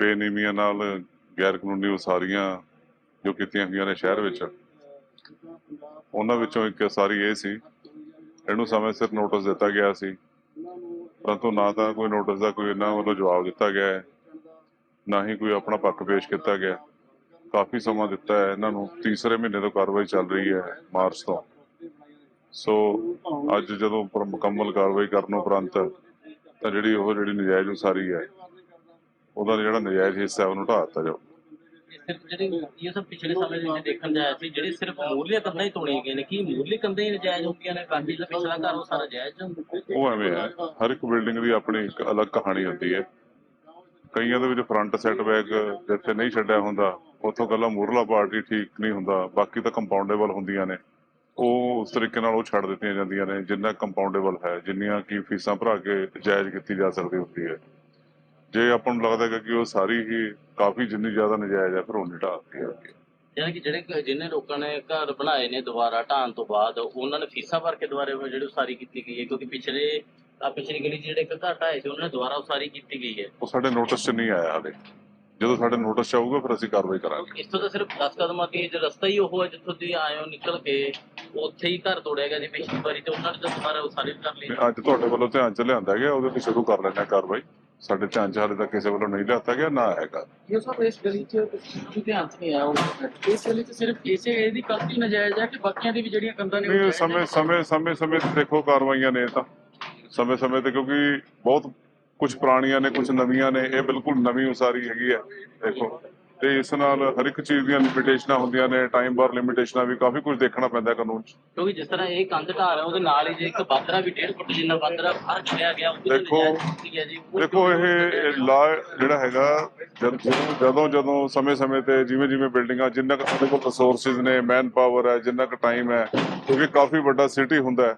ਬੇਨਿਯਮੀਆਂ ਨਾਲ ਗੈਰ ਕਾਨੂੰਨੀ ਉਸਾਰੀਆਂ ਜੋ ਕੀਤੀਆਂ ਗਈਆਂ ਨੇ ਸ਼ਹਿਰ ਵਿੱਚ, ਉਹਨਾਂ ਵਿੱਚੋਂ ਇੱਕ ਉਸਾਰੀ ਇਹ ਸੀ, ਇਹਨੂੰ ਸਮੇਂ ਸਿਰ ਨੋਟਿਸ ਦਿੱਤਾ ਗਿਆ ਸੀ। ਪਰੰਤੂ ਨਾ ਤਾਂ ਕੋਈ ਨੋਟਿਸ ਦਾ ਕੋਈ ਇਹਨਾਂ ਵੱਲੋਂ ਜਵਾਬ ਦਿੱਤਾ ਗਿਆ ਹੈ, ਨਾ ਹੀ ਕੋਈ ਆਪਣਾ ਪੱਖ ਪੇਸ਼ ਕੀਤਾ ਗਿਆ। ਕਾਫੀ ਸਮਾਂ ਦਿੱਤਾ ਹੈ, ਇਹਨਾਂ ਨੂੰ ਤੀਸਰੇ ਮਹੀਨੇ ਤੋਂ ਕਾਰਵਾਈ ਚੱਲ ਰਹੀ ਹੈ ਮਾਰਚ ਤੋਂ। ਸੋ ਅੱਜ ਜਦੋਂ ਮੁਕੰਮਲ ਕਾਰਵਾਈ ਕਰਨ ਉਪਰੰਤ ਤਾਂ ਜਿਹੜੀ ਉਹ ਜਿਹੜੀ ਨਜਾਇਜ਼ ਉਸਾਰੀ ਹੈ ਉਹਦਾ ਜਿਹੜਾ ਨਜਾਇਜ਼ ਹਿੱਸਾ ਉਹਨੂੰ ਢਾਹ ਦਿੱਤਾ ਜਾਊ। ਜਿਹੜੇ ਇਹ ਸਭ ਪਿਛਲੇ ਸਮੇਂ ਦੇ ਵਿੱਚ ਦੇਖਣ ਜਾਇਆ ਸੀ ਜਿਹੜੇ ਸਿਰਫ ਮੂਰਲੀਆਂ ਕੰਧਾਂ ਹੀ ਤੋੜੀਆਂ ਗਈਆਂ ਨੇ ਕੀ ਮੂਰਲੀ ਕੰਧਾਂ ਹੀ ਨਜਾਇਜ਼ ਹੁੰਦੀਆਂ ਨੇ? ਬਾਕੀ ਜਿਹੜਾ ਪਿਛਲਾ ਘਰ ਉਹ ਸਾਰਾ ਜਾਇਜ਼ ਉਹ ਐਵੇਂ ਹੈ ਹਰ ਇੱਕ ਬਿਲਡਿੰਗ ਦੀ ਆਪਣੀ ਇੱਕ ਅਲੱਗ ਕਹਾਣੀ ਹੁੰਦੀ ਹੈ। ਕਈਆਂ ਦੇ ਵਿੱਚ ਫਰੰਟ ਸੈਟਬੈਕ ਜਿੱਥੇ ਨਹੀਂ ਛੱਡਿਆ ਹੁੰਦਾ ਉੱਥੋਂ ਕੱਲਾ ਮੂਰਲਾ ਪਾਰਟੀ ਠੀਕ ਨਹੀਂ ਹੁੰਦਾ ਬਾਕੀ ਤਾਂ ਕੰਪਾਊਂਡੇਬਲ ਹੁੰਦੀਆਂ ਨੇ। ਉਹ ਉਸ ਤਰੀਕੇ ਨਾਲ ਉਹ ਛੱਡ ਦਿੱਤੀਆਂ ਜਾਂਦੀਆਂ ਨੇ ਜਿੰਨਾ ਕੰਪਾਊਂਡੇਬਲ ਹੈ ਜਿੰਨੀਆਂ ਕੀ ਫੀਸਾਂ ਭਰਾ ਕੇ ਜਾਇਜ਼ ਕੀਤੀ ਜਾ ਸਕਦੀ ਹੁੰਦੀ ਹੈ। ਜੇ ਆਪਾਂ ਨੂੰ ਲੱਗਦਾ ਹੈ ਕਿ ਉਹ ਸਾਰੀ ਹੀ ਕਾਫੀ ਜਿੰਨੀ ਜ਼ਿਆਦਾ ਨਜਾਇਜ਼ ਹੈ ਫਿਰ ਉਹ ਨਹੀਂ ਢਾਹ ਜਾਂਦੀ ਯਾਨੀ ਕਿ ਜਿਹੜੇ ਜਿਹਨੇ ਲੋਕਾਂ ਨੇ ਘਰ ਬਣਾਏ ਨੇ ਦੁਬਾਰਾ ਢਾਣ ਤੋਂ ਬਾਅਦ ਉਹਨਾਂ ਨੇ ਫੀਸਾਂ ਭਰ ਕੇ ਦੁਬਾਰੇ ਉਹ ਜਿਹੜੀ ਉਸਾਰੀ ਕੀਤੀ ਗਈ ਹੈ ਕਿਉਂਕਿ ਪਿਛਲੇ ਆ ਪਿਛਲੀ ਗਲੀ ਜਿਹੜੇ ਇੱਕ ਘਰ ਢਾਏ ਸੀ ਉਹਨਾਂ ਨੇ ਦੁਬਾਰਾ ਉਸਾਰੀ ਕੀਤੀ ਗਈ ਹੈ। ਉਹ ਸਾਡੇ ਨੋਟਿਸ 'ਚ ਨਹੀਂ ਆਇਆ ਹਾਲੇ। ਜਦੋਂ ਸਾਡੇ ਨੋਟਿਸ 'ਚ ਆਊਗਾ ਫਿਰ ਅਸੀਂ ਕਾਰਵਾਈ ਕਰਾਂਗੇ। ਇਸ ਤੋਂ ਤਾਂ ਸਿਰਫ 10 ਕਦਮਾਂ ਦੀ ਰਸਤਾ ਹੀ ਉਹ ਹੈ ਜਿੱਥੋਂ ਦੀ ਆਏ ਹੋ ਨਿਕਲ ਕੇ ਉੱਥੇ ਹੀ ਘਰ ਤੋੜਿਆ ਗਿਆ ਜੀ ਪਿਛਲੀ ਵਾਰੀ ਤੇ ਉਹਨਾਂ ਨੇ ਤਾਂ ਦੁਬਾਰਾ ਉਸਾਰੀ ਕਰ ਲਈ ਅੱਜ ਤੁਹਾਡੇ ਵੱਲੋਂ ਧਿਆਨ 'ਚ ਲਿਆਂਦਾ ਗਿਆ ਉਹਦੇ ਤੇ ਸ਼ੁਰੂ ਕਰ ਲੈਣਾ ਕਾਰਵਾਈ। ਸਾਡੇ ਧਿਆਨ 'ਚ ਹਾਲੇ ਤੱਕ ਕਿਸੇ ਵੱਲੋਂ ਨਹੀਂ ਲਿਆਤਾ ਗਿਆ ਨਾ ਹੈਗਾ। ਇਹ ਸਭ ਇਸ ਗਲੀ ਚ ਤੁਸੀਂ ਧਿਆਨ ਚ ਨਹੀਂ ਆਇਆ ਹੋਊਗਾ। ਇਸ ਗਲੀ ਚ ਸਿਰਫ ਇਸੇ ਇਹਦੀ ਕੰਪਨੀ ਨਜਾਇਜ਼ ਹੈ ਕਿ ਬਾਕੀਆਂ ਦੀ ਵੀ ਜਿਹੜੀਆਂ ਕੰਧਾਂ ਨੇ ਉਹ ਨਹੀਂ ਜਾਇਜ਼ ਸਮੇਂ? ਸਮੇਂ ਸਮੇਂ ਸਮੇਂ ਤੇ ਦੇਖੋ ਕਾਰਵਾਈਆਂ ਨੇ ਇਹ ਤਾਂ। ਸਮੇਂ ਸਮੇਂ ਤੇ ਕਿਉਂਕਿ ਬਹੁਤ ਕੁਝ ਪੁਰਾਣੀਆਂ ਨੇ ਕੁਝ ਨਵੀਆਂ ਨੇ ਇਹ ਬਿਲਕੁਲ ਨਵੀਂ ਉਸਾਰੀ ਹੈਗੀ ਹੈ ਦੇਖੋ। ਤੇ ਇਸ ਨਾਲ ਹਰ ਇੱਕ ਚੀਜ਼ ਦੀਆਂ ਲਿਮਿਟੇਸ਼ਨਾਂ ਹੁੰਦੀਆਂ ਨੇ ਟਾਈਮ ਬਾਰ ਲਿਮਿਟੇਸ਼ਨਾਂ ਵੀ ਕਾਫੀ ਕੁਝ ਦੇਖਣਾ ਪੈਂਦਾ ਕਾਨੂੰਨ 'ਚ। ਕਿਉਂਕਿ ਜਿਸ ਤਰ੍ਹਾਂ ਇਹ ਕੰਧ ਢਾਹ ਰਿਹਾ ਉਹਦੇ ਨਾਲ ਹੀ ਜੇ ਇੱਕ ਬਾਦਰਾ ਵੀ 1.5 ਫੁੱਟ ਜਿੰਨਾ ਬਾਦਰਾ ਬਾਹਰ ਖੜਿਆ ਗਿਆ ਦੇਖੋ- ਹੈ ਉਹ ਦੇਖੋ ਇਹ ਲਾ ਜਿਹੜਾ ਹੈਗਾ ਜਦ- ਜਦੋਂ ਜਦੋਂ ਸਮੇਂ-ਸਮੇਂ ਤੇ ਜਿਵੇਂ ਜਿਵੇਂ ਬਿਲਡਿੰਗਾਂ ਜਿੰਨਾ ਕੁ ਸਾਡੇ ਕੋਲ ਰਿਸੋਰਸਿਸ ਨੇ ਮੈਨ ਪਾਵਰ ਹੈ ਜਿੰਨਾ ਕੁ ਟਾਈਮ ਹੈ ਕਿਉਂਕਿ ਕਾਫੀ ਵੱਡਾ ਸਿਟੀ ਹੁੰਦਾ ਹੈ।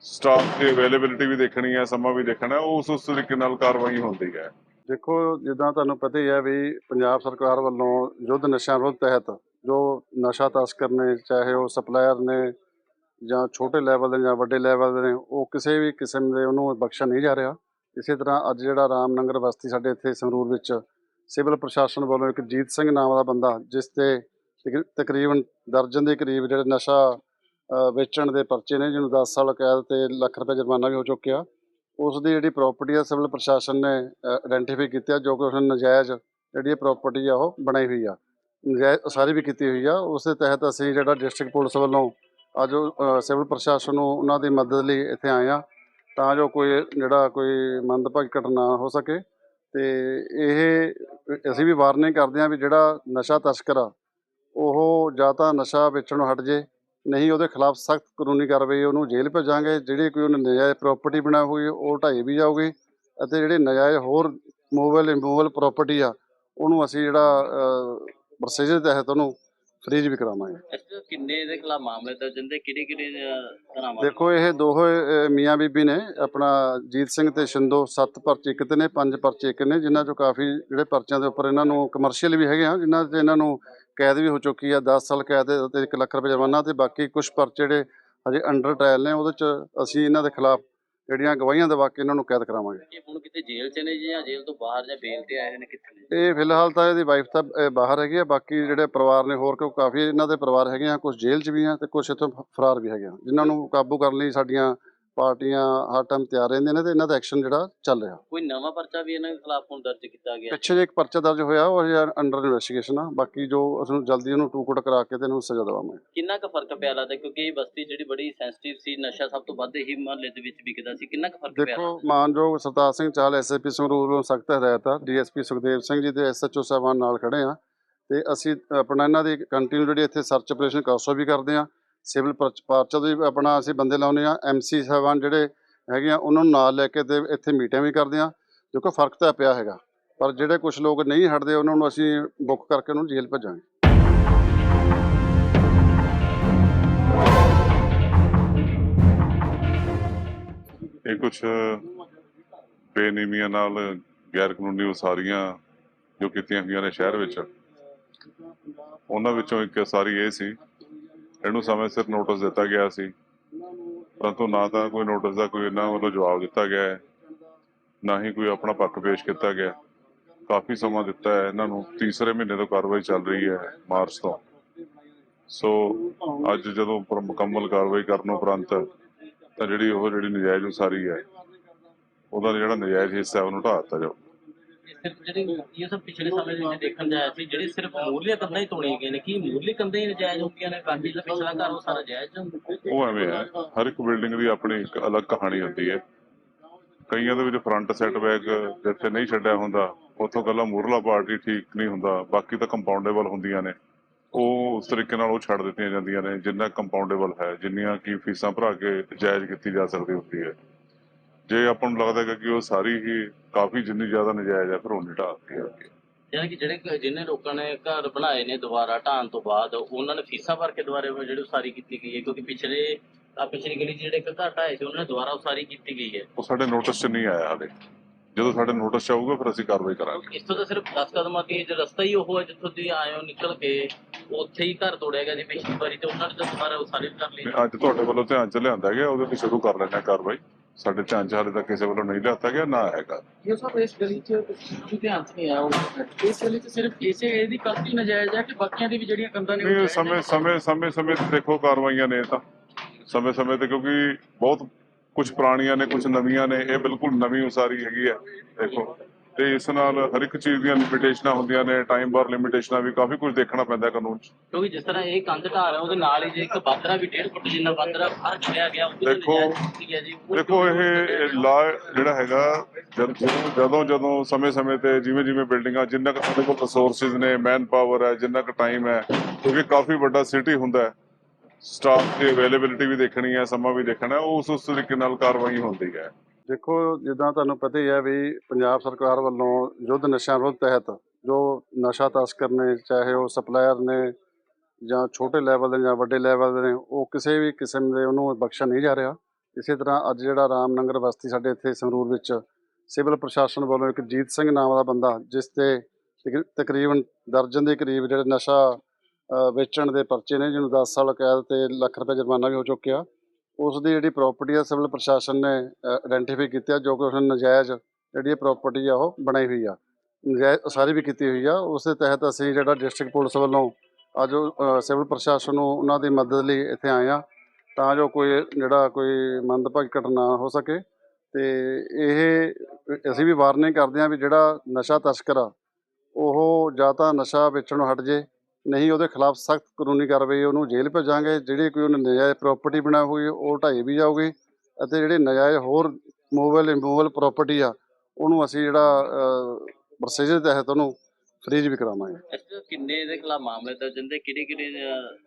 ਸਟਾਫ ਦੀ ਅਵੇਲੇਬਿਲਿਟੀ ਵੀ ਦੇਖਣੀ ਹੈ ਸਮਾਂ ਵੀ ਦੇਖਣਾ ਹੈ ਉਸ ਉਸ ਤਰੀਕੇ ਨਾਲ ਕਾਰਵਾਈ ਹੁੰਦੀ ਹੈ। ਦੇਖੋ, ਜਿੱਦਾਂ ਤੁਹਾਨੂੰ ਪਤਾ ਹੀ ਹੈ ਵੀ ਪੰਜਾਬ ਸਰਕਾਰ ਵੱਲੋਂ ਯੁੱਧ ਨਸ਼ਿਆਂ ਵਿਰੁੱਧ ਤਹਿਤ ਜੋ ਨਸ਼ਾ ਤਸਕਰ ਨੇ, ਚਾਹੇ ਉਹ ਸਪਲਾਇਰ ਨੇ ਜਾਂ ਛੋਟੇ ਲੈਵਲ ਦੇ ਜਾਂ ਵੱਡੇ ਲੈਵਲ ਦੇ ਨੇ, ਉਹ ਕਿਸੇ ਵੀ ਕਿਸਮ ਦੇ ਉਹਨੂੰ ਬਖਸ਼ਿਆ ਨਹੀਂ ਜਾ ਰਿਹਾ। ਇਸੇ ਤਰ੍ਹਾਂ ਅੱਜ ਜਿਹੜਾ ਰਾਮਨਗਰ ਬਸਤੀ ਸਾਡੇ ਇੱਥੇ ਸੰਗਰੂਰ ਵਿੱਚ ਸਿਵਲ ਪ੍ਰਸ਼ਾਸਨ ਵੱਲੋਂ ਇੱਕ ਜੀਤ ਸਿੰਘ ਨਾਮ ਦਾ ਬੰਦਾ, ਜਿਸ ਤੇ ਤਕ- ਤਕਰੀਬਨ ਦਰਜਨ ਦੇ ਕਰੀਬ ਜਿਹੜੇ ਨਸ਼ਾ ਵੇਚਣ ਦੇ ਪਰਚੇ ਨੇ, ਜਿਹਨੂੰ 10 ਸਾਲ ਕੈਦ ਤੇ ਲੱਖ ਰੁਪਏ ਜੁਰਮਾਨਾ ਵੀ ਹੋ ਚੁੱਕਿਆ ਉਸ ਦੀ ਜਿਹੜੀ ਪ੍ਰਾਪਰਟੀ ਆ, ਸਿਵਲ ਪ੍ਰਸ਼ਾਸਨ ਨੇ ਆਇਡੈਂਟੀਫਾਈ ਕੀਤਾ ਜੋ ਕਿ ਉਸਨੇ ਨਜਾਇਜ਼ ਜਿਹੜੀ ਇਹ ਪ੍ਰਾਪਰਟੀ ਆ, ਉਹ ਬਣਾਈ ਹੋਈ ਆ। ਨਜਾਇਜ਼ ਸਾਰੀ ਵੀ ਕੀਤੀ ਹੋਈ ਆ। ਉਸ ਦੇ ਤਹਿਤ ਅਸੀਂ ਜਿਹੜਾ ਡਿਸਟ੍ਰਿਕਟ ਪੁਲਿਸ ਵੱਲੋਂ ਅੱਜ ਸਿਵਲ ਪ੍ਰਸ਼ਾਸਨ ਨੂੰ ਉਹਨਾਂ ਦੀ ਮਦਦ ਲਈ ਇੱਥੇ ਆਏ ਆ, ਤਾਂ ਜੋ ਕੋਈ ਜਿਹੜਾ ਕੋਈ ਮੰਦਭਾਗੀ ਘਟਨਾ ਹੋ ਸਕੇ। ਤੇ ਇਹ ਅਸੀਂ ਵੀ ਵਾਰਨਿੰਗ ਕਰਦੇ ਆ ਵੀ ਜਿਹੜਾ ਨਸ਼ਾ ਤਸਕਰ ਆ, ਉਹ ਜਾਂ ਤਾਂ ਨਸ਼ਾ ਵੇਚਣੋਂ ਹਟ ਜੇ ਨਹੀਂ ਉਹਦੇ ਖਿਲਾਫ ਸਖਤ ਕਾਨੂੰਨੀ ਕਾਰਵਾਈ ਉਹਨੂੰ ਜੇਲ੍ਹ ਭੇਜਾਂਗੇ। ਜਿਹੜੀ ਕੋਈ ਉਹਨੇ ਨਜਾਇਜ਼ ਪ੍ਰਾਪਰਟੀ ਬਣਾਈ ਹੋਈ ਉਹ ਢਾਈ ਵੀ ਜਾਊਗੀ ਅਤੇ ਜਿਹੜੇ ਨਜਾਇਜ਼ ਹੋਰ ਮੂਵੇਬਲ ਇਮੂਵੇਬਲ ਪ੍ਰਾਪਰਟੀ ਆ ਉਹਨੂੰ ਅਸੀਂ ਜਿਹੜਾ ਪ੍ਰੋਸੀਜਰ ਤਹਿਤ ਉਹਨੂੰ ਫ੍ਰੀਜ ਵੀ ਕਰਾਵਾਂਗੇ। ਕਿੰਨੇ ਦੇ ਖਿਲਾਫ ਮਾਮਲੇ ਦਰਜ ਹੁੰਦੇ? ਕਿਹੜੇ ਕਿਹੜੇ ਧਰਾਵਾਂ ਦੇਖੋ ਇਹ ਦੋਹੇ ਮੀਆਂ ਬੀਬੀ ਨੇ ਆਪਣਾ ਜੀਤ ਸਿੰਘ ਤੇ ਸ਼ਿੰਦੋ ਸੱਤ ਪਰਚੇ ਇੱਕ ਤੇ ਨੇ ਪੰਜ ਪਰਚੇ ਇੱਕ ਨੇ ਜਿਨ੍ਹਾਂ ਚੋਂ ਕਾਫੀ ਜਿਹੜੇ ਪਰਚਿਆਂ ਦੇ ਉੱਪਰ ਇਹਨਾਂ ਨੂੰ ਕਮਰਸ਼ੀਅਲ ਵੀ ਹੈਗੇ ਆ ਜਿਨ੍ਹਾਂ ਤੇ ਇਹਨਾਂ ਨੂੰ ਕੈਦ ਵੀ ਹੋ ਚੁੱਕੀ ਆ 10 ਸਾਲ ਕੈਦ ਤੇ 1 ਲੱਖ ਰੁਪਏ ਜੁਰਮਾਨਾ ਤੇ ਬਾਕੀ ਕੁਝ ਪਰਚੇ ਜਿਹੜੇ ਹਜੇ ਅੰਡਰ ਟ੍ਰਾਇਲ ਨੇ ਉਹਦੇ ਚ ਅਸੀਂ ਇਹਨਾਂ ਦੇ ਖਿਲਾਫ ਜਿਹੜੀਆਂ ਗਵਾਹੀਆਂ ਦਵਾ ਕੇ ਇਹਨਾਂ ਨੂੰ ਕੈਦ ਕਰਾਵਾਂਗੇ। ਹੁਣ ਕਿਤੇ ਜੇਲ੍ਹ 'ਚ ਨੇ ਜੀ ਜੇਲ੍ਹ ਤੋਂ ਬਾਹਰ ਜਾਂ ਬੇਲ ਤੇ ਆਏ ਨੇ ਕਿੱਥੇ ਨੇ ਇਹ ਫਿਲਹਾਲ ਤਾਂ ਇਹਦੀ ਵਾਈਫ ਤਾਂ ਬਾਹਰ ਹੈਗੀ ਆ ਬਾਕੀ ਜਿਹੜੇ ਪਰਿਵਾਰ ਨੇ ਹੋਰ ਕਿਉਂ ਕਾਫੀ ਇਹਨਾਂ ਦੇ ਪਰਿਵਾਰ ਹੈਗੇ ਆ ਕੁਝ ਜੇਲ੍ਹ 'ਚ ਵੀ ਆ ਤੇ ਕੁਝ ਇੱਥੋਂ ਫਰਾਰ ਵੀ ਹੈਗੇ ਆ ਜਿਨ੍ਹਾਂ ਨੂੰ ਕਾਬੂ ਕਰਨ ਲਈ ਸਾਡੀਆਂ ਪਾਰਟੀਆਂ ਹਰ ਟਾਈਮ ਤਿਆਰ ਰਹਿੰਦੀਆਂ ਨੇ ਤੇ ਇਹਨਾਂ ਦਾ ਐਕਸ਼ਨ ਜਿਹੜਾ ਚੱਲ ਰਿਹਾ। ਕੋਈ ਨਵਾਂ ਪਰਚਾ ਵੀ ਇਹਨਾਂ ਦੇ ਖਿਲਾਫ ਹੁਣ ਦਰਜ ਕੀਤਾ ਗਿਆ ਪਿੱਛੇ ਜੇ ਇੱਕ ਪਰਚਾ ਦਰਜ ਹੋਇਆ ਉਹ ਅੰਡਰ ਇਨਵੈਸਟੀਗੇਸ਼ਨ ਆ ਬਾਕੀ ਜੋ ਅਸੀਂ ਜਲਦੀ ਉਹਨੂੰ ਟੂਕਟ ਕਰਾ ਕੇ ਤੇ ਇਹਨੂੰ ਸਜ਼ਾ ਦੇਵਾਂਗੇ। ਕਿੰਨਾ ਕੁ ਫ਼ਰਕ ਪਿਆ ਲੱਗਦਾ? ਕਿਉਂਕਿ ਇਹ ਬਸਤੀ ਜਿਹੜੀ ਬੜੀ ਸੈਂਸਿਟਿਵ ਸੀ ਨਸ਼ਾ ਸਭ ਤੋਂ ਵੱਧ ਹੀ ਮਹੱਲੇ ਦੇ ਵਿੱਚ ਵਿਕਦਾ ਸੀ ਕਿੰਨਾ ਕੁ ਫ਼ਰਕ ਪਿਆ ਦੇਖੋ ਮਾਨਯੋਗ ਸਰਤਾਜ ਸਿੰਘ ਚਾਹਲ ਐਸਐਸਪੀ ਸੰਗਰੂਰ ਵੱਲੋਂ ਸਖਤ ਹਦਾਇਤ ਆ ਡੀਐਸਪੀ ਸੁਖਦੇਵ ਸਿੰਘ ਜੀ ਤੇ ਐਸਐਚਓ ਸਾਹਿਬਾਨ ਨਾਲ ਖੜੇ ਆ ਤੇ ਅਸੀਂ ਆਪਣਾ ਇਹਨਾਂ ਦੀ ਕੰਟੀਨਿਊ ਜਿਹੜੀ ਇੱਥੇ ਸਰਚ ਆਪਰੇਸ਼ਨ ਕਾਸੋ ਵੀ ਕਰਦੇ ਆ। ਸਿਵਲ ਪਰਚਾ ਦੇ ਆਪਣਾ ਅਸੀਂ ਬੰਦੇ ਲਾਉਂਦੇ ਆ ਐਮਸੀ ਸਾਹਿਬਾਨ ਜਿਹੜੇ ਹੈਗੇ ਆ, ਉਹਨਾਂ ਨੂੰ ਨਾਲ ਲੈ ਕੇ ਤੇ ਇੱਥੇ ਮੀਟਿੰਗ ਵੀ ਕਰਦੇ ਆ ਦੇਖੋ ਫ਼ਰਕ ਤਾਂ ਪਿਆ ਹੈਗਾ, ਪਰ ਜਿਹੜੇ ਕੁਝ ਲੋਕ ਨਹੀਂ ਹਟਦੇ, ਉਹਨਾਂ ਨੂੰ ਅਸੀਂ ਬੁੱਕ ਕਰਕੇ ਉਹਨੂੰ ਜੇਲ੍ਹ ਭੇਜਾਂਗੇ। ਇਹ ਕੁਝ ਬੇਨਿਯਮੀਆਂ ਨਾਲ ਗੈਰ ਕਾਨੂੰਨੀ ਉਸਾਰੀਆਂ ਜੋ ਕੀਤੀਆਂ ਗਈਆਂ ਨੇ ਸ਼ਹਿਰ ਵਿੱਚ, ਉਹਨਾਂ ਵਿੱਚੋਂ ਇੱਕ ਉਸਾਰੀ ਇਹ ਸੀ ਇਹਨੂੰ ਸਮੇਂ ਸਿਰ ਨੋਟਿਸ ਦਿੱਤਾ ਗਿਆ ਸੀ। ਪਰੰਤੂ ਨਾ ਤਾਂ ਕੋਈ ਨੋਟਿਸ ਦਾ ਕੋਈ ਇਹਨਾਂ ਵੱਲੋਂ ਜਵਾਬ ਦਿੱਤਾ ਗਿਆ ਹੈ, ਨਾ ਹੀ ਕੋਈ ਆਪਣਾ ਪੱਖ ਪੇਸ਼ ਕੀਤਾ ਗਿਆ। ਕਾਫੀ ਸਮਾਂ ਦਿੱਤਾ ਹੈ, ਇਹਨਾਂ ਨੂੰ ਤੀਸਰੇ ਮਹੀਨੇ ਤੋਂ ਕਾਰਵਾਈ ਚੱਲ ਰਹੀ ਹੈ, ਮਾਰਚ ਤੋਂ। ਸੋ ਅੱਜ ਜਦੋਂ ਮੁਕੰਮਲ ਕਾਰਵਾਈ ਕਰਨ ਉਪਰੰਤ ਤਾਂ ਜਿਹੜੀ ਉਹ ਜਿਹੜੀ ਨਜਾਇਜ਼ ਉਸਾਰੀ ਹੈ, ਉਹਦਾ ਜਿਹੜਾ ਨਜਾਇਜ਼ ਹਿੱਸਾ ਉਹਨੂੰ ਢਾ ਦਿੱਤਾ ਜਾਊ। ਸਿਰਫ ਜਿਹੜੇ ਇਹ ਸਭ ਪਿਛਲੇ ਸਮੇਂ ਦੇ ਵਿੱਚ ਦੇਖਣ ਜਾਇਆ ਸੀ, ਜਿਹੜੇ ਸਿਰਫ ਮੂਰਲੀਆਂ ਕੰਧਾਂ ਹੀ ਤੋੜੀਆਂ ਗਈਆਂ ਨੇ, ਕੀ ਮੂਰਲੀ ਕੰਧਾਂ ਹੀ ਨਜਾਇਜ਼ ਹੁੰਦੀਆਂ ਨੇ? ਬਾਕੀ ਜਿਹੜਾ ਪਿਛਲਾ ਘਰ, ਉਹ ਸਾਰਾ ਜਾਇਜ਼ ਉਹ ਐਵੇਂ ਹੈ, ਹਰ ਇੱਕ ਬਿਲਡਿੰਗ ਦੀ ਆਪਣੀ ਇੱਕ ਅਲੱਗ ਕਹਾਣੀ ਹੁੰਦੀ ਹੈ। ਕਈਆਂ ਦੇ ਵਿੱਚ ਫਰੰਟ ਸੈਟ ਸੈਟਬੈਕ ਜਿੱਥੇ ਨਹੀਂ ਛੱਡਿਆ ਹੁੰਦਾ, ਉੱਥੋਂ ਕੱਲਾ ਮੂਰਲਾ ਪਾਰਟੀ ਠੀਕ ਨਹੀਂ ਹੁੰਦਾ, ਬਾਕੀ ਤਾਂ ਕੰਪਾਊਂਡੇਬਲ ਹੁੰਦੀਆਂ ਨੇ। ਉਹ ਉਸ ਤਰੀਕੇ ਨਾਲ ਉਹ ਛੱਡ ਦਿੱਤੀਆਂ ਜਾਂਦੀਆਂ ਨੇ, ਜਿੰਨਾ ਕੰਪਾਊਂਡੇਬਲ ਹੈ, ਜਿੰਨੀਆਂ ਕੀ ਫੀਸਾਂ ਭਰਾ ਕੇ ਜਾਇਜ਼ ਕੀਤੀ ਜਾ ਸਕਦੀ ਹੁੰਦੀ ਹੈ। ਜੇ ਆਪਾਂ ਨੂੰ ਲੱਗਦਾ ਹੈ ਕਿ ਉਹ ਸਾਰੀ ਹੀ ਕਾਫੀ ਜਿੰਨੀ ਜ਼ਿਆਦਾ ਨਜਾਇਜ਼ ਹੈ ਫਿਰ ਉਹ ਨਹੀਂ ਢਾਹਤੀ ਹੈ ਯਾਨੀ ਕਿ ਜਿਹੜੇ ਜਿਹਨੇ ਲੋਕਾਂ ਨੇ ਘਰ ਬਣਾਏ ਨੇ ਦੁਬਾਰਾ ਢਾਣ ਤੋਂ ਬਾਅਦ ਉਹਨਾਂ ਨੇ ਫੀਸਾਂ ਭਰ ਕੇ ਦੁਬਾਰੇ ਉਹ ਜਿਹੜੀ ਉਸਾਰੀ ਕੀਤੀ ਗਈ ਹੈ ਕਿਉਂਕਿ ਪਿਛਲੇ ਆ ਪਿਛਲੀ ਗਲੀ ਜਿਹੜੇ ਇੱਕ ਘਰ ਢਾਏ ਸੀ ਉਹਨਾਂ ਨੇ ਦੁਬਾਰਾ ਉਸਾਰੀ ਕੀਤੀ ਗਈ ਹੈ। ਉਹ ਸਾਡੇ ਨੋਟਿਸ 'ਚ ਨਹੀਂ ਆਇਆ ਹਾਲੇ। ਜਦੋਂ ਸਾਡੇ ਨੋਟਿਸ 'ਚ ਆਊਗਾ ਫਿਰ ਅਸੀਂ ਕਾਰਵਾਈ ਕਰਾਂਗੇ। ਇਸ ਤੋਂ ਤਾਂ ਸਿਰਫ 10 ਕਦਮਾਂ ਦੀ ਜੇ ਰਸਤਾ ਹੀ ਉਹ ਹੈ ਜਿੱਥੋਂ ਦੀ ਆਏ ਹੋ ਨਿਕਲ ਕੇ ਉੱਥੇ ਹੀ ਘਰ ਤੋੜਿਆ ਗਿਆ ਜੀ ਪਿਛਲੀ ਵਾਰੀ ਤੇ ਉਹਨਾਂ ਨੇ ਤਾਂ ਦੁਬਾਰਾ ਉਸਾਰੀ ਕਰ ਲਈ ਤੇ ਅੱਜ ਤੁਹਾਡੇ ਵੱਲੋਂ ਧਿਆਨ 'ਚ ਲਿਆਂਦਾ ਗਿਆ ਉਹਦੇ ਤੇ ਸ਼ੁਰੂ ਕਰ ਲੈਣਾ ਕਾਰਵਾਈ। ਸਾਡੇ ਧਿਆਨ 'ਚ ਹਾਲੇ ਤੱਕ ਕਿਸੇ ਵੱਲੋਂ ਨਹੀਂ ਲਿਆਤਾ ਗਿਆ ਨਾ ਹੈਗਾ। ਇਹ ਸਭ ਇਸ ਗਲੀ 'ਚ ਤੁਸੀਂ ਧਿਆਨ 'ਚ ਨਹੀਂ ਆਇਆ ਉਹ ਇਸ ਗਲੀ 'ਚ ਸਿਰਫ ਇਸੇ ਇਹਦੀ ਗਲਤੀ ਨਜਾਇਜ਼ ਹੈ ਕਿ ਬਾਕੀਆਂ ਦੀ ਵੀ ਜਿਹੜੀਆਂ ਕੰਧਾਂ ਨੇ ਨਹੀਂ ਸਮੇਂ? ਸਮੇਂ ਸਮੇਂ ਸਮੇਂ ਤੇ ਦੇਖੋ ਕਾਰਵਾਈਆਂ ਨੇ ਤਾਂ। ਸਮੇਂ ਸਮੇਂ ਤੇ ਕਿਉਂਕਿ ਬਹੁਤ ਕੁਝ ਪੁਰਾਣੀਆਂ ਨੇ ਕੁਝ ਨਵੀਆਂ ਨੇ ਇਹ ਬਿਲਕੁਲ ਨਵੀਂ ਉਸਾਰੀ ਹੈਗੀ ਹੈ ਦੇਖੋ। ਤੇ ਇਸ ਨਾਲ ਹਰ ਇੱਕ ਚੀਜ਼ ਦੀਆਂ ਲਿਮਿਟੇਸ਼ਨਾਂ ਹੁੰਦੀਆਂ ਨੇ ਟਾਈਮ ਬਾਰ ਲਿਮਿਟੇਸ਼ਨਾਂ ਵੀ ਕਾਫੀ ਕੁਝ ਦੇਖਣਾ ਪੈਂਦਾ ਕਾਨੂੰਨ 'ਚ। ਕਿਉਂਕਿ ਜਿਸ ਤਰ੍ਹਾਂ ਇਹ ਕੰਧ ਢਾਹ ਰਿਹਾ ਉਹਦੇ ਨਾਲ ਹੀ ਜੇ ਇੱਕ ਬਾਦਰਾ ਵੀ 1.5 ਫੁੱਟ ਜਿੰਨਾ ਬਾਦਰਾ ਬਾਹਰ ਛੱਡਿਆ ਗਿਆ ਉਹਦੇ ਤੇ ਦੇਖੋ- ਹੈ ਉਹ ਦੇਖੋ ਇਹ ਲਾ ਜਿਹੜਾ ਹੈਗਾ ਜਦ- ਜਦੋਂ ਸਮੇਂ-ਸਮੇਂ ਤੇ ਜਿਵੇਂ ਜਿਵੇਂ ਬਿਲਡਿੰਗਾਂ ਜਿੰਨਾ ਕੁ ਸਾਡੇ ਕੋਲ ਰਿਸੋਰਸਿਸ ਨੇ ਮੈਨ ਪਾਵਰ ਹੈ ਜਿੰਨਾ ਕੁ ਟਾਈਮ ਹੈ ਕਿਉਂਕਿ ਕਾਫੀ ਵੱਡਾ ਸਿਟੀ ਹੁੰਦਾ ਹੈ। ਸਟਾਫ ਦੀ ਅਵੇਲੇਬਿਲਿਟੀ ਵੀ ਦੇਖਣੀ ਹੈ ਸਮਾਂ ਵੀ ਦੇਖਣਾ ਹੈ ਉਸ ਉਸ ਤਰੀਕੇ ਨਾਲ ਕਾਰਵਾਈ ਹੁੰਦੀ ਹੈ। ਦੇਖੋ, ਜਿੱਦਾਂ ਤੁਹਾਨੂੰ ਪਤਾ ਹੀ ਹੈ ਵੀ ਪੰਜਾਬ ਸਰਕਾਰ ਵੱਲੋਂ ਯੁੱਧ ਨਸ਼ਿਆਂ ਵਿਰੁੱਧ ਤਹਿਤ ਜੋ ਨਸ਼ਾ ਤਸਕਰ ਨੇ, ਚਾਹੇ ਉਹ ਸਪਲਾਇਰ ਨੇ ਜਾਂ ਛੋਟੇ ਲੈਵਲ ਦੇ ਜਾਂ ਵੱਡੇ ਲੈਵਲ ਦੇ ਨੇ, ਉਹ ਕਿਸੇ ਵੀ ਕਿਸਮ ਦੇ ਉਹਨੂੰ ਬਖਸ਼ਿਆ ਨਹੀਂ ਜਾ ਰਿਹਾ। ਇਸੇ ਤਰ੍ਹਾਂ ਅੱਜ ਜਿਹੜਾ ਰਾਮਨਗਰ ਬਸਤੀ ਸਾਡੇ ਇੱਥੇ ਸੰਗਰੂਰ ਵਿੱਚ ਸਿਵਲ ਪ੍ਰਸ਼ਾਸਨ ਵੱਲੋਂ ਇੱਕ ਜੀਤ ਸਿੰਘ ਨਾਮ ਦਾ ਬੰਦਾ, ਜਿਸ ਤੇ ਤਕ- ਤਕਰੀਬਨ ਦਰਜਨ ਦੇ ਕਰੀਬ ਜਿਹੜੇ ਨਸ਼ਾ ਵੇਚਣ ਦੇ ਪਰਚੇ ਨੇ, ਜਿਹਨੂੰ 10 ਸਾਲ ਕੈਦ ਤੇ ਲੱਖ ਰੁਪਏ ਜੁਰਮਾਨਾ ਵੀ ਹੋ ਚੁੱਕਿਆ ਉਸ ਦੀ ਜਿਹੜੀ ਪ੍ਰਾਪਰਟੀ ਆ, ਸਿਵਲ ਪ੍ਰਸ਼ਾਸਨ ਨੇ ਆਇਡੈਂਟੀਫਾਈ ਕੀਤਾ ਜੋ ਕਿ ਉਸਨੇ ਨਜਾਇਜ਼ ਜਿਹੜੀ ਇਹ ਪ੍ਰਾਪਰਟੀ ਆ, ਉਹ ਬਣਾਈ ਹੋਈ ਆ। ਨਜਾਇਜ਼ ਸਾਰੀ ਵੀ ਕੀਤੀ ਹੋਈ ਆ। ਉਸ ਦੇ ਤਹਿਤ ਅਸੀਂ ਜਿਹੜਾ ਡਿਸਟ੍ਰਿਕਟ ਪੁਲਿਸ ਵੱਲੋਂ ਅੱਜ ਸਿਵਲ ਪ੍ਰਸ਼ਾਸਨ ਨੂੰ ਉਹਨਾਂ ਦੀ ਮਦਦ ਲਈ ਇੱਥੇ ਆਏ ਆ, ਤਾਂ ਜੋ ਕੋਈ ਜਿਹੜਾ ਕੋਈ ਮੰਦਭਾਗੀ ਘਟਨਾ ਹੋ ਸਕੇ। ਤੇ ਇਹ ਅਸੀਂ ਵੀ ਵਾਰਨਿੰਗ ਕਰਦੇ ਆ ਵੀ ਜਿਹੜਾ ਨਸ਼ਾ ਤਸਕਰ ਆ, ਉਹ ਜਾਂ ਤਾਂ ਨਸ਼ਾ ਵੇਚਣੋਂ ਹਟ ਜੇ ਨਹੀਂ ਉਹਦੇ ਖਿਲਾਫ ਸਖਤ ਕਾਨੂੰਨੀ ਕਾਰਵਾਈ ਉਹਨੂੰ ਜੇਲ੍ਹ ਭੇਜਾਂਗੇ। ਜਿਹੜੀ ਕੋਈ ਉਹਨੇ ਨਜਾਇਜ਼ ਪ੍ਰਾਪਰਟੀ ਬਣਾਈ ਹੋਈ ਉਹ ਢਾਈ ਵੀ ਜਾਊਗੀ ਅਤੇ ਜਿਹੜੇ ਨਜਾਇਜ਼ ਹੋਰ ਮੂਵੇਬਲ ਇਮੂਵੇਬਲ ਪ੍ਰਾਪਰਟੀ ਆ ਉਹਨੂੰ ਅਸੀਂ ਜਿਹੜਾ ਪ੍ਰੋਸੀਜਰ ਤਹਿਤ ਉਹਨੂੰ ਫ੍ਰੀਜ ਵੀ ਕਰਾਵਾਂਗੇ। ਕਿੰਨੇ ਦੇ ਖਿਲਾਫ ਮਾਮਲੇ ਦਰਜ ਹੁੰਦੇ? ਕਿਹੜੇ ਕਿਹੜੇ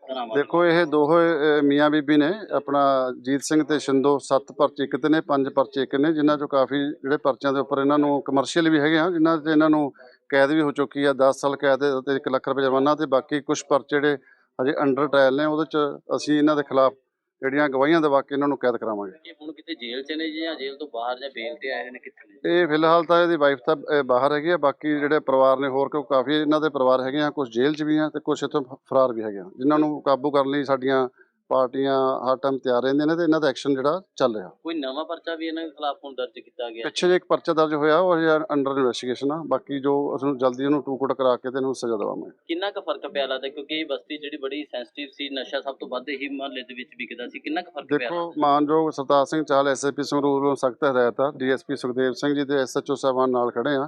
ਧਰਾਵਾਂ ਦੇਖੋ ਇਹ ਦੋਹੇ ਮੀਆਂ ਬੀਬੀ ਨੇ ਆਪਣਾ ਜੀਤ ਸਿੰਘ ਤੇ ਸ਼ਿੰਦੋ ਸੱਤ ਪਰਚੇ ਇੱਕ ਤੇ ਨੇ ਪੰਜ ਪਰਚੇ ਇੱਕ ਨੇ ਜਿਨ੍ਹਾਂ ਚੋਂ ਕਾਫੀ ਜਿਹੜੇ ਪਰਚਿਆਂ ਦੇ ਉੱਪਰ ਇਹਨਾਂ ਨੂੰ ਕਮਰਸ਼ੀਅਲ ਵੀ ਹੈਗੇ ਆ ਜਿਨ੍ਹਾਂ ਤੇ ਇਹਨਾਂ ਨੂੰ ਕੈਦ ਵੀ ਹੋ ਚੁੱਕੀ ਆ 10 ਸਾਲ ਕੈਦ ਤੇ 1 ਲੱਖ ਰੁਪਏ ਜੁਰਮਾਨਾ ਤੇ ਬਾਕੀ ਕੁਝ ਪਰਚੇ ਜਿਹੜੇ ਹਜੇ ਅੰਡਰ ਟ੍ਰਾਇਲ ਨੇ ਉਹਦੇ ਚ ਅਸੀਂ ਇਹਨਾਂ ਦੇ ਖਿਲਾਫ ਜਿਹੜੀਆਂ ਗਵਾਹੀਆਂ ਦਵਾ ਕੇ ਇਹਨਾਂ ਨੂੰ ਕੈਦ ਕਰਾਵਾਂਗੇ। ਹੁਣ ਕਿਤੇ ਜੇਲ੍ਹ 'ਚ ਨੇ ਜੀ ਜੇਲ੍ਹ ਤੋਂ ਬਾਹਰ ਜਾਂ ਬੇਲ ਤੇ ਆਏ ਨੇ ਕਿੱਥੇ ਨੇ ਇਹ ਫਿਲਹਾਲ ਤਾਂ ਇਹਦੀ ਵਾਈਫ ਤਾਂ ਬਾਹਰ ਹੈਗੀ ਆ ਬਾਕੀ ਜਿਹੜੇ ਪਰਿਵਾਰ ਨੇ ਹੋਰ ਕਿਉਂ ਕਾਫੀ ਇਹਨਾਂ ਦੇ ਪਰਿਵਾਰ ਹੈਗੇ ਆ ਕੁਝ ਜੇਲ੍ਹ 'ਚ ਵੀ ਆ ਤੇ ਕੁਝ ਇੱਥੋਂ ਫਰਾਰ ਵੀ ਹੈਗੇ ਆ ਜਿਨ੍ਹਾਂ ਨੂੰ ਕਾਬੂ ਕਰਨ ਲਈ ਸਾਡੀਆਂ ਪਾਰਟੀਆਂ ਹਰ ਟਾਈਮ ਤਿਆਰ ਰਹਿੰਦੀਆਂ ਨੇ ਤੇ ਇਹਨਾਂ ਦਾ ਐਕਸ਼ਨ ਜਿਹੜਾ ਚੱਲ ਰਿਹਾ। ਕੋਈ ਨਵਾਂ ਪਰਚਾ ਵੀ ਇਹਨਾਂ ਦੇ ਖਿਲਾਫ ਹੁਣ ਦਰਜ ਕੀਤਾ ਗਿਆ ਪਿੱਛੇ ਜੇ ਇੱਕ ਪਰਚਾ ਦਰਜ ਹੋਇਆ ਉਹ ਅੰਡਰ ਇਨਵੈਸਟੀਗੇਸ਼ਨ ਆ ਬਾਕੀ ਜੋ ਅਸੀਂ ਜਲਦੀ ਉਹਨੂੰ ਟੂਕਟ ਕਰਾ ਕੇ ਤੇ ਇਹਨੂੰ ਸਜ਼ਾ ਦੇਵਾਂਗੇ। ਕਿੰਨਾ ਕੁ ਫ਼ਰਕ ਪਿਆ ਲੱਗਦਾ? ਕਿਉਂਕਿ ਇਹ ਬਸਤੀ ਜਿਹੜੀ ਬੜੀ ਸੈਂਸਿਟਿਵ ਸੀ ਨਸ਼ਾ ਸਭ ਤੋਂ ਵੱਧ ਹੀ ਮਹੱਲੇ ਦੇ ਵਿੱਚ ਵਿਕਦਾ ਸੀ ਕਿੰਨਾ ਕੁ ਫ਼ਰਕ ਪਿਆ ਦੇਖੋ ਮਾਨਯੋਗ ਸਰਤਾਜ ਸਿੰਘ ਚਾਹਲ ਐਸਐਸਪੀ ਸੰਗਰੂਰ ਵੱਲੋਂ ਸਖਤ ਹਦਾਇਤ ਆ ਡੀਐਸਪੀ ਸੁਖਦੇਵ ਸਿੰਘ ਜੀ ਤੇ ਐਸਐਚਓ ਸਾਹਿਬਾਨ ਨਾਲ ਖੜੇ ਆ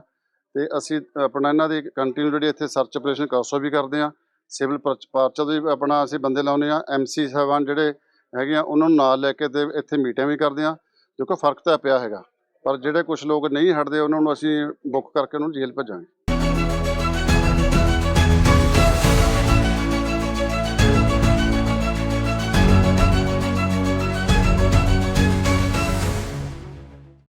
ਤੇ ਅਸੀਂ ਆਪਣਾ ਇਹਨਾਂ ਦੀ ਕੰਟੀਨਿਊ ਜਿਹੜੀ ਇੱਥੇ ਸਰਚ ਆਪਰੇਸ਼ਨ ਕਾਸੋ ਵੀ ਕਰਦੇ ਆ। ਸਿਵਲ ਪਰਚਾ ਦੇ ਵੀ ਆਪਣਾ ਅਸੀਂ ਬੰਦੇ ਲਾਉਂਦੇ ਆ ਐਮਸੀ ਸਾਹਿਬਾਨ ਜਿਹੜੇ ਹੈਗੇ ਆ, ਉਹਨਾਂ ਨੂੰ ਨਾਲ ਲੈ ਕੇ ਤੇ ਇੱਥੇ ਮੀਟਿੰਗ ਵੀ ਕਰਦੇ ਆ ਦੇਖੋ ਫ਼ਰਕ ਤਾਂ ਪਿਆ ਹੈਗਾ, ਪਰ ਜਿਹੜੇ ਕੁਝ ਲੋਕ ਨਹੀਂ ਹਟਦੇ, ਉਹਨਾਂ ਨੂੰ ਅਸੀਂ ਬੁੱਕ ਕਰਕੇ ਉਹਨਾਂ ਨੂੰ ਜੇਲ੍ਹ ਭੇਜਾਂਗੇ।